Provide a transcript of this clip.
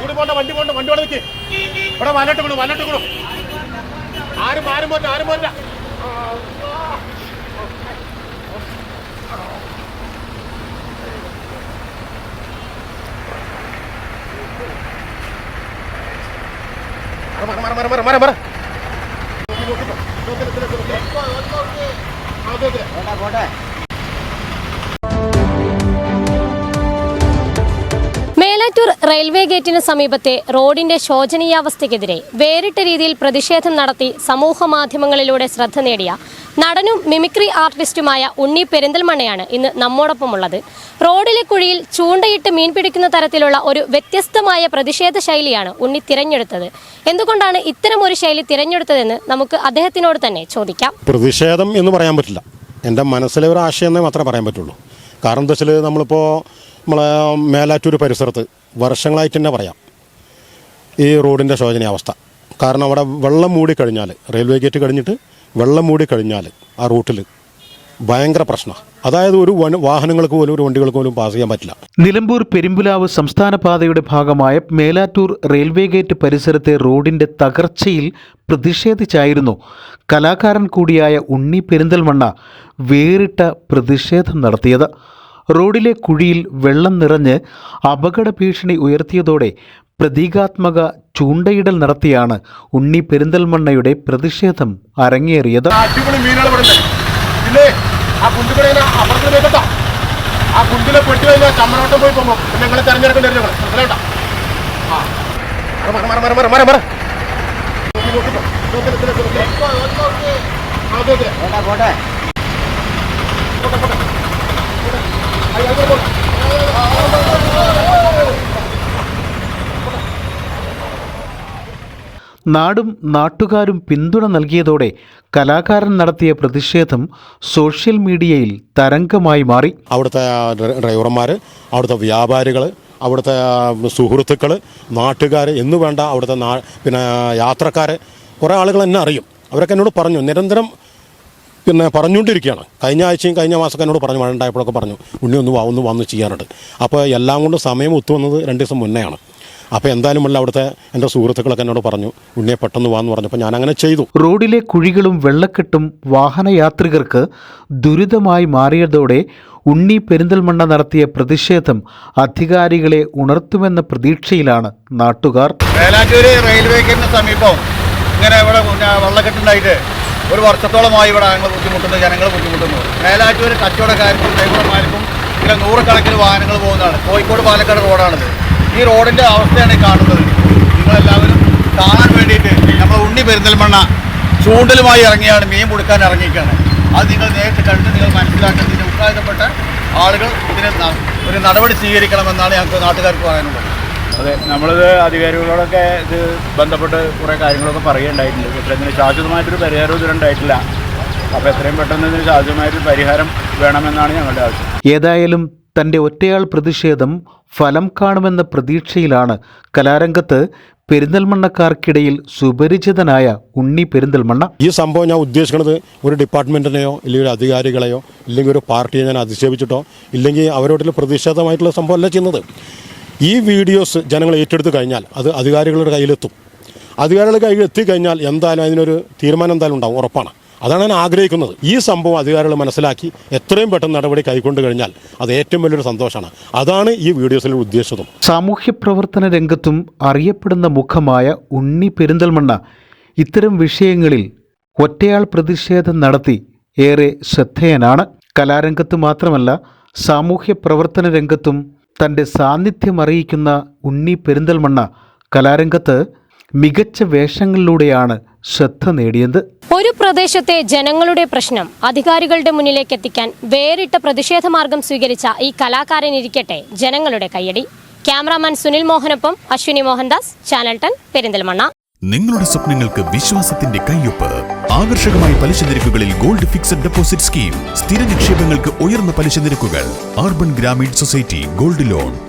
കൂടി പോണ്ട വണ്ടി പോണ്ട വണ്ടി ഇവിടെ നിൽക്ക് ഇവിടെ വലട്ട് കൊടു വലട്ട് കൊടു ആരും ആരും പോറ്റ ആരും പോറ്റ. മറ മറ മറ മറ മറ മേലാറ്റൂർ റെയിൽവേ ഗേറ്റിന് സമീപത്തെ റോഡിന്റെ ശോചനീയാവസ്ഥയ്ക്കെതിരെ വേറിട്ട രീതിയിൽ പ്രതിഷേധം നടത്തി സമൂഹ മാധ്യമങ്ങളിലൂടെ ശ്രദ്ധ നേടിയ നടനും മിമിക്രി ആർട്ടിസ്റ്റുമായ ഉണ്ണി പെരിന്തൽമണ്ണയാണ് ഇന്ന് നമ്മോടൊപ്പമുള്ളത്. റോഡിലെ കുഴിയിൽ ചൂണ്ടയിട്ട് മീൻ പിടിക്കുന്ന തരത്തിലുള്ള ഒരു വ്യത്യസ്തമായ പ്രതിഷേധ ശൈലിയാണ് ഉണ്ണി തിരഞ്ഞെടുത്തത്. എന്തുകൊണ്ടാണ് ഇത്തരം ഒരു ശൈലി തിരഞ്ഞെടുത്തതെന്ന് നമുക്ക് അദ്ദേഹത്തിനോട് തന്നെ ചോദിക്കാം. പ്രതിഷേധം എന്ന് പറയാൻ പറ്റില്ല. എന്റെ മനസ്സിലെ ഒരു ആശയം മാത്രമേ പറയാൻ പറ്റുള്ളൂ. കാരണം എന്താ വെച്ചാൽ നമ്മളിപ്പോൾ നമ്മളെ മേലാറ്റൂർ പരിസരത്ത് വർഷങ്ങളായിട്ട് തന്നെ പറയാം. ഈ റോഡിന്റെ ശോചനീയാവസ്ഥ കാരണം അവിടെ വെള്ളം മൂടി കഴിഞ്ഞാൽ റെയിൽവേ ഗേറ്റ് കഴിഞ്ഞിട്ട് വെള്ളം മൂടി കഴിഞ്ഞാൽ ആ റൂട്ടിൽ ഭയങ്കര പ്രശ്നമാണ് അതായത് ഒരു വാഹനങ്ങൾക്ക് പോലും ഒരു വണ്ടികൾക്ക് പോലും പാസ് ചെയ്യാൻ പറ്റില്ല. നിലമ്പൂർ പെരുമ്പുലാവ് സംസ്ഥാന പാതയുടെ ഭാഗമായ മേലാറ്റൂർ റെയിൽവേ ഗേറ്റ് പരിസരത്തെ റോഡിന്റെ തകർച്ചയിൽ പ്രതിഷേധിച്ചായിരുന്നു. കലാകാരൻ കൂടിയായ ഉണ്ണി പെരിന്തൽമണ്ണ വേറിട്ട പ്രതിഷേധം നടത്തിയത്. റോഡിലെ കുഴിയിൽ വെള്ളം നിറഞ്ഞ് അപകട ഭീഷണി ഉയർത്തിയതോടെ പ്രതീകാത്മക ചൂണ്ടയിടൽ നടത്തിയാണ് ഉണ്ണി പെരിന്തൽമണ്ണയുടെ പ്രതിഷേധം അരങ്ങേറിയത്. ആ കുണ്ടിലെ പെട്ടി. കഴിഞ്ഞാൽ ചമ്മനോട്ടം പോയി പോകുമ്പോൾ പിന്നെ നിങ്ങളെ തെരഞ്ഞെടുക്കേണ്ടി വരും ഞങ്ങൾ ഓക്കെ മറ മറ മറ മറ നിൽക്ക്. ആ, ഓക്കേ, ഓക്കേ. പോട്ടെ, പോട്ടെ. നാടും നാട്ടുകാരും പിന്തുണ നൽകിയതോടെ കലാകാരൻ നടത്തിയ പ്രതിഷേധം സോഷ്യൽ മീഡിയയിൽ തരംഗമായി മാറി. അവിടുത്തെ ഡ്രൈവർമാർ അവിടുത്തെ വ്യാപാരികൾ അവിടുത്തെ സുഹൃത്തുക്കൾ നാട്ടുകാർ എന്നു വേണ്ട അവിടുത്തെ പിന്നെ യാത്രക്കാർ കുറേ ആളുകൾ എന്നെ അറിയും. അവരൊക്കെ എന്നോട് പറഞ്ഞു നിരന്തരം പിന്നെ പറഞ്ഞുകൊണ്ടിരിക്കുകയാണ്. കഴിഞ്ഞ ആഴ്ചയും കഴിഞ്ഞ മാസമൊക്കെ എന്നോട് പറഞ്ഞു മഴ ഉണ്ടായപ്പോഴൊക്കെ പറഞ്ഞു ഉണ്ണി ഒന്ന് ഒന്ന് വന്ന് ചെയ്യാനുണ്ട് അപ്പോൾ എല്ലാം കൊണ്ട് സമയം ഒത്തുവന്നത് രണ്ട് ദിവസം മുന്നെയാണ്. അപ്പോൾ എന്തായാലും ഉള്ള അവിടുത്തെ എന്റെ സുഹൃത്തുക്കളൊക്കെ എന്നോട് പറഞ്ഞു ഉണ്ണിയെ പെട്ടെന്ന് വാന്ന് പറഞ്ഞപ്പോൾ ഞാൻ അങ്ങനെ ചെയ്തു. റോഡിലെ കുഴികളും വെള്ളക്കെട്ടും വാഹനയാത്രികർക്ക് ദുരിതമായി മാറിയതോടെ ഉണ്ണി പെരിന്തൽമണ്ണ നടത്തിയ പ്രതിഷേധം അധികാരികളെ ഉണർത്തുമെന്ന പ്രതീക്ഷയിലാണ് നാട്ടുകാർ. വേലാറ്റൂർ റെയിൽവേ ഗേറ്റിന് സമീപം ഇങ്ങനെ ഇവിടെ വെള്ളക്കെട്ടുണ്ടായിട്ട് ഒരു വർഷത്തോളമായി ഇവിടെ ഞങ്ങൾ ബുദ്ധിമുട്ടുന്നു ജനങ്ങൾ ബുദ്ധിമുട്ടുന്നു. വേലാറ്റൂർ കച്ചവടക്കാർക്കും ഡ്രൈവർമാർക്കും ഇങ്ങനെ നൂറുകണക്കിന് വാഹനങ്ങൾ പോകുന്നതാണ്. കോഴിക്കോട് പാലക്കാട് റോഡാണിത്. ഈ റോഡിന്റെ അവസ്ഥയാണ് ഈ കാണുന്നത്. നിങ്ങളെല്ലാവരും കാണാൻ വേണ്ടിയിട്ട് നമ്മൾ ഉണ്ണി പെരിന്തൽമണ്ണ ചൂണ്ടലുമായി ഇറങ്ങിയാണ് മീൻ കൊടുക്കാൻ ഇറങ്ങിയിരിക്കുകയാണ്. അത് നിങ്ങൾ നേരിട്ട് കണ്ട് നിങ്ങൾ മനസ്സിലാക്കുന്നതിന് ഉത്തരവാദിത്തപ്പെട്ട ആളുകൾ ഇതിന് ഒരു നടപടി സ്വീകരിക്കണമെന്നാണ് ഞങ്ങൾക്ക് നാട്ടുകാർക്ക് പറയാനുള്ളത്. അതെ നമ്മളിത് അധികാരികളോടൊക്കെ ഇത് ബന്ധപ്പെട്ട് കുറേ കാര്യങ്ങളൊക്കെ പറയുകയുണ്ടായിട്ടുണ്ട്. പക്ഷേ ഇതിന് ശാശ്വതമായിട്ടൊരു പരിഹാരം ഇതുവരെ ഉണ്ടായിട്ടില്ല. അപ്പോൾ എത്രയും പെട്ടെന്ന് ഇതിന് ശാശ്വതമായിട്ടൊരു പരിഹാരം വേണമെന്നാണ് ഞങ്ങളുടെ ആവശ്യം. ഏതായാലും തന്റെ ഒറ്റയാൾ പ്രതിഷേധം ഫലം കാണുമെന്ന പ്രതീക്ഷയിലാണ് കലാരംഗത്ത് പെരിന്തൽമണ്ണക്കാർക്കിടയിൽ സുപരിചിതനായ ഉണ്ണി പെരിന്തൽമണ്ണ. ഈ സംഭവം ഞാൻ ഉദ്ദേശിക്കുന്നത് ഒരു ഡിപ്പാർട്ട്മെന്റിനെയോ ഇല്ലെങ്കിൽ ഒരു അധികാരികളെയോ ഇല്ലെങ്കിൽ ഒരു പാർട്ടിയെ ഞാൻ അധിക്ഷേപിച്ചിട്ടോ ഇല്ലെങ്കിൽ അവരോട് പ്രതിഷേധമായിട്ടുള്ള സംഭവമല്ല ചെയ്യുന്നത്. ഈ വീഡിയോസ് ജനങ്ങൾ ഏറ്റെടുത്ത് കഴിഞ്ഞാൽ അത് അധികാരികളുടെ കയ്യിലെത്തും. അധികാരികളുടെ കയ്യിൽ എത്തിക്കഴിഞ്ഞാൽ എന്തായാലും അതിനൊരു തീരുമാനം എന്തായാലും ഉണ്ടാവും ഉറപ്പാണ്. അതാണ് ഞാൻ ആഗ്രഹിക്കുന്നത്. ഈ സംഭവം അധികാരികൾ മനസ്സിലാക്കി എത്രയും പെട്ടെന്ന് നടപടി കൈക്കൊണ്ടു കഴിഞ്ഞാൽ അത് ഏറ്റവും വലിയൊരു സന്തോഷമാണ്. അതാണ് ഈ വീഡിയോസിൽ ഉദ്ദേശിച്ചതും. സാമൂഹ്യ പ്രവർത്തന രംഗത്തും അറിയപ്പെടുന്ന മുഖമായ ഉണ്ണി പെരിന്തൽമണ്ണ ഇത്തരം വിഷയങ്ങളിൽ ഒറ്റയാൾ പ്രതിഷേധം നടത്തി ഏറെ ശ്രദ്ധേയനാണ്. കലാരംഗത്ത് മാത്രമല്ല സാമൂഹ്യ പ്രവർത്തന രംഗത്തും തന്റെ സാന്നിധ്യം അറിയിക്കുന്ന ഉണ്ണി പെരിന്തൽമണ്ണ കലാരംഗത്ത് മികച്ച വേഷങ്ങളിലൂടെയാണ് ശ്രദ്ധ നേടിയത്? ഒരു പ്രദേശത്തെ ജനങ്ങളുടെ പ്രശ്നം അധികാരികളുടെ മുന്നിലേക്ക് എത്തിക്കാൻ വേറിട്ട പ്രതിഷേധ മാർഗം സ്വീകരിച്ച ഈ കലാകാരൻ ഇരിക്കട്ടെ ജനങ്ങളുടെ കയ്യടി. ക്യാമറാമാൻ സുനിൽ മോഹനൊപ്പം അശ്വിനി മോഹൻദാസ് ചാനൽ ടെൻ പെരിന്തൽമണ്ണ. നിങ്ങളുടെ സ്വപ്നങ്ങൾക്ക് വിശ്വാസത്തിന്റെ കയ്യൊപ്പ്. ആകർഷകമായ പലിശ നിരക്കുകളിൽ ഗോൾഡ് ഫിക്സഡ് ഡെപ്പോസിറ്റ് സ്കീം. സ്ഥിര നിക്ഷേപങ്ങൾക്ക് ഉയർന്ന പലിശ നിരക്കുകൾ. Urban Grameen society gold loan.